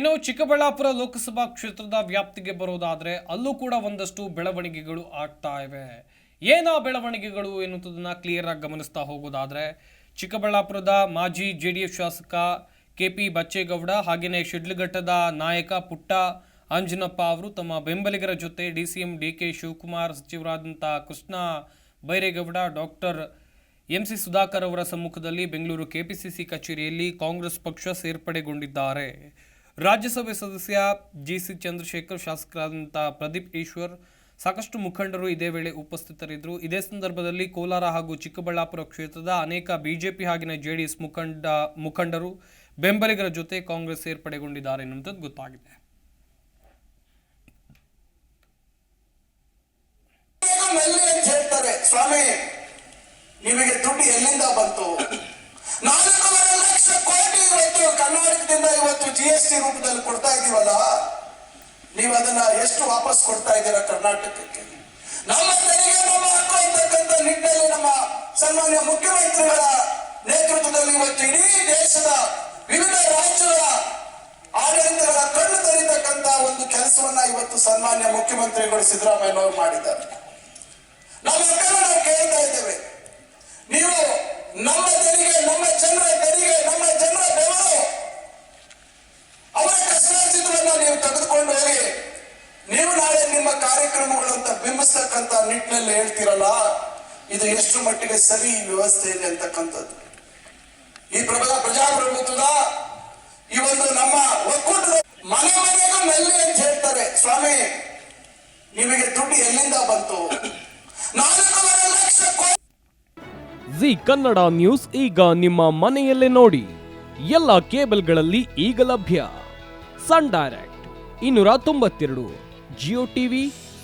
ಇನ್ನು ಚಿಕ್ಕಬಳ್ಳಾಪುರ ಲೋಕಸಭಾ ಕ್ಷೇತ್ರದ ವ್ಯಾಪ್ತಿಗೆ ಬರೋದಾದರೆ ಅಲ್ಲೂ ಕೂಡ ಒಂದಷ್ಟು ಬೆಳವಣಿಗೆಗಳು ಆಗ್ತಾ ಇವೆ. ಏನಾ ಬೆಳವಣಿಗೆಗಳು ಎನ್ನುವುದನ್ನ ಕ್ಲಿಯರ್ ಆಗಿ ಗಮನಿಸ್ತಾ ಹೋಗೋದಾದ್ರೆ ಚಿಕ್ಕಬಳ್ಳಾಪುರದ ಮಾಜಿ ಜೆ ಡಿ ಎಸ್ ಶಾಸಕ ಕೆ ಪಿ ಬಚ್ಚೇಗೌಡ ಹಾಗೆಯೇ ಶಿಡ್ಲಘಟ್ಟದ ನಾಯಕ ಪುಟ್ಟ ಅಂಜನಪ್ಪ ಅವರು ತಮ್ಮ ಬೆಂಬಲಿಗರ ಜೊತೆ D C M D K Shivakumar ಸಚಿವರಾದಂಥ Krishna Byregowda, doctor M C Sudhakar ಅವರ ಸಮ್ಮುಖದಲ್ಲಿ ಬೆಂಗಳೂರು ಕೆಪಿಸಿಸಿ ಕಚೇರಿಯಲ್ಲಿ ಕಾಂಗ್ರೆಸ್ ಪಕ್ಷ ಸೇರ್ಪಡೆಗೊಂಡಿದ್ದಾರೆ. ರಾಜ್ಯಸಭೆ ಸದಸ್ಯ ಜಿ ಸಿ ಚಂದ್ರಶೇಖರ್ ಶಾಸಕರಾದಂಥ ಪ್ರದೀಪ್ ಈಶ್ವರ್, ಸಾಕಷ್ಟು ಮುಖಂಡರು ಇದೇ ವೇಳೆ ಉಪಸ್ಥಿತರಿದ್ದರು. ಇದೇ ಸಂದರ್ಭದಲ್ಲಿ ಕೋಲಾರ ಹಾಗೂ ಚಿಕ್ಕಬಳ್ಳಾಪುರ ಕ್ಷೇತ್ರದ ಅನೇಕ ಬಿಜೆಪಿ ಡಿ ಜೆಡಿಎಸ್ ಮುಖಂಡ, ಮುಖಂಡರು ಬೆಂಬಲಿಗರ ಜೊತೆ ಕಾಂಗ್ರೆಸ್ ಸೇರ್ಪಡೆಗೊಂಡಿದ್ದಾರೆ ಎನ್ನುವಂಥದ್ದು ಗೊತ್ತಾಗಿದೆ. ಸ್ವಾಮಿ, ನಿಮಗೆ ದುಡ್ಡು ಎಲ್ಲಿಂದ ಬಂತು? ಜಿ ಎಸ್ ಟಿ ರೂಪದಲ್ಲಿ ಕೊಡ್ತಾ ಇದೀವಲ್ಲ, ನೀವು ಅದನ್ನ ಎಷ್ಟು ವಾಪಸ್ ಕೊಡ್ತಾ ಇದ್ದೀರಾ ಕರ್ನಾಟಕಕ್ಕೆ? ನಮ್ಮ ತೆರಿಗೆ ನಮ್ಮ ಹಕ್ಕು ಇರ್ತಕ್ಕಂಥ ನಿಟ್ಟಿನಲ್ಲಿ ನಮ್ಮ ಸನ್ಮಾನ್ಯ ಮುಖ್ಯಮಂತ್ರಿಗಳ ನೇತೃತ್ವದಲ್ಲಿ ಇವತ್ತು ಇಡೀ ದೇಶದ ವಿವಿಧ ರಾಜ್ಯಗಳ ಆಡಳಿತಗಳ ಕಣ್ಣು ತರಿತಕ್ಕಂತ ಒಂದು ಕೆಲಸವನ್ನ ಇವತ್ತು ಸನ್ಮಾನ್ಯ ಮುಖ್ಯಮಂತ್ರಿಗಳು ಸಿದ್ದರಾಮಯ್ಯನವರು ಮಾಡಿದ್ದಾರೆ. ನಾವೆಲ್ಲರೂ ನಾವು ಕೇಳ್ತಾ ಇದ್ದೇವೆ. ಬಿಂಬಿಸ್ತಕ್ಕಂತ ನಿಟ್ಟಿನಲ್ಲಿ ಹೇಳ್ತೀರಲ್ಲ, ಇದು ಎಷ್ಟು ಮಟ್ಟಿಗೆ ಸರಿ ಈ ಇದೆ ಅಂತಕ್ಕಂಥದ್ದು. ಈ ಪ್ರಬಲ ಪ್ರಜಾಪ್ರಭುತ್ವದ ಈ ಒಂದು ನಮ್ಮ ಒಕ್ಕೂಟದ ಮನೆ ಮನೆಗೂ ನಲ್ಲಿ ಅಂತ ಹೇಳ್ತಾರೆ, ಸ್ವಾಮಿ, ನಿಮಗೆ ದುಡ್ಡು ಎಲ್ಲಿಂದ ಬಂತು? ನಾಲ್ಕೂವರೆ ಲಕ್ಷ ಜಿ ಕನ್ನಡ ನ್ಯೂಸ್ ಈಗ ನಿಮ್ಮ ಮನೆಯಲ್ಲೇ ನೋಡಿ. ಎಲ್ಲ ಕೇಬಲ್ಗಳಲ್ಲಿ ಈಗ ಲಭ್ಯ. ಸನ್ ಡೈರೆಕ್ಟ್, ಇನ್ನೂರ ತೊಂಬತ್ತೆರಡು, ಜಿಯೋ ಟಿವಿ